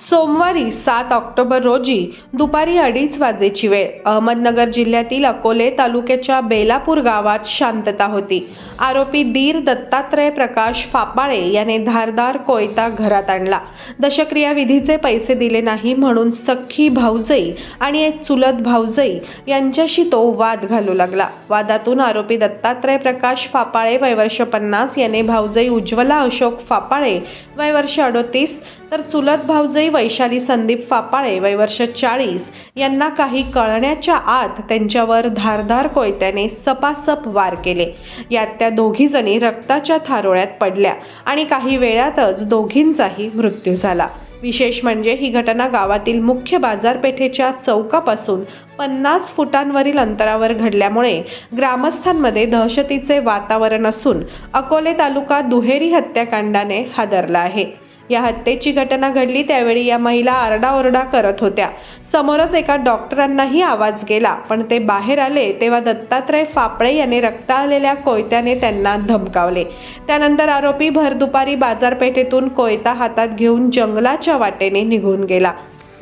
सोमवारी सात ऑक्टोबर रोजी दुपारी अडीच वाजेची वेळ अहमदनगर जिल्ह्यातील अकोले तालुक्याच्या बेलापूर गावात शांतता होती. आरोपी दीर दत्तात्रय प्रकाश फापाळे याने धारदार कोयता घरात आणला. दशक्रिया विधीचे पैसे दिले नाही म्हणून सख्खी भाऊजई आणि एक चुलत भाऊजई यांच्याशी तो वाद घालू लागला. वादातून आरोपी दत्तात्रय प्रकाश फापाळे वयवर्ष पन्नास याने भाऊजई उज्ज्वला अशोक फापाळे वयवर्ष अडोतीस तर चुलत भाऊजई वैशाली संदीप फापाळे वयवर्ष चाळीस. यांना काही कळण्याच्या आत त्यांच्यावर धारधार कोयत्याने सपासप वार केले. यात त्या दोघीजणी रक्ताच्या थारोळ्यात पडल्या आणि काही वेळातच दोघींचाही मृत्यू झाला. विशेष म्हणजे ही घटना गावातील मुख्य बाजारपेठेच्या चौकापासून पन्नास फुटांवरील अंतरावर घडल्यामुळे ग्रामस्थांमध्ये दहशतीचे वातावरण असून अकोले तालुका दुहेरी हत्याकांडाने हादरला आहे. या हत्येची घटना घडली त्यावेळी या महिला आरडाओरडा करत होत्या. समोरच एका डॉक्टरांनाही आवाज गेला पण ते बाहेर आले तेव्हा दत्तात्रय फापळे याने रक्त आलेल्या कोयत्याने त्यांना धमकावले. त्यानंतर आरोपी भर दुपारी बाजारपेठेतून कोयता हातात घेऊन जंगलाच्या वाटेने निघून गेला.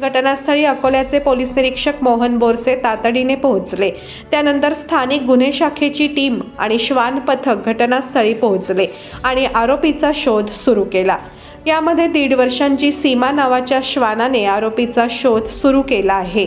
घटनास्थळी अकोल्याचे पोलीस निरीक्षक मोहन बोरसे तातडीने पोहोचले. त्यानंतर स्थानिक गुन्हे शाखेची टीम आणि श्वान पथक घटनास्थळी पोहोचले आणि आरोपीचा शोध सुरू केला. यामध्ये दीड वर्षांची सीमा नावाच्या श्वानाने आरोपीचा शोध सुरू केला आहे.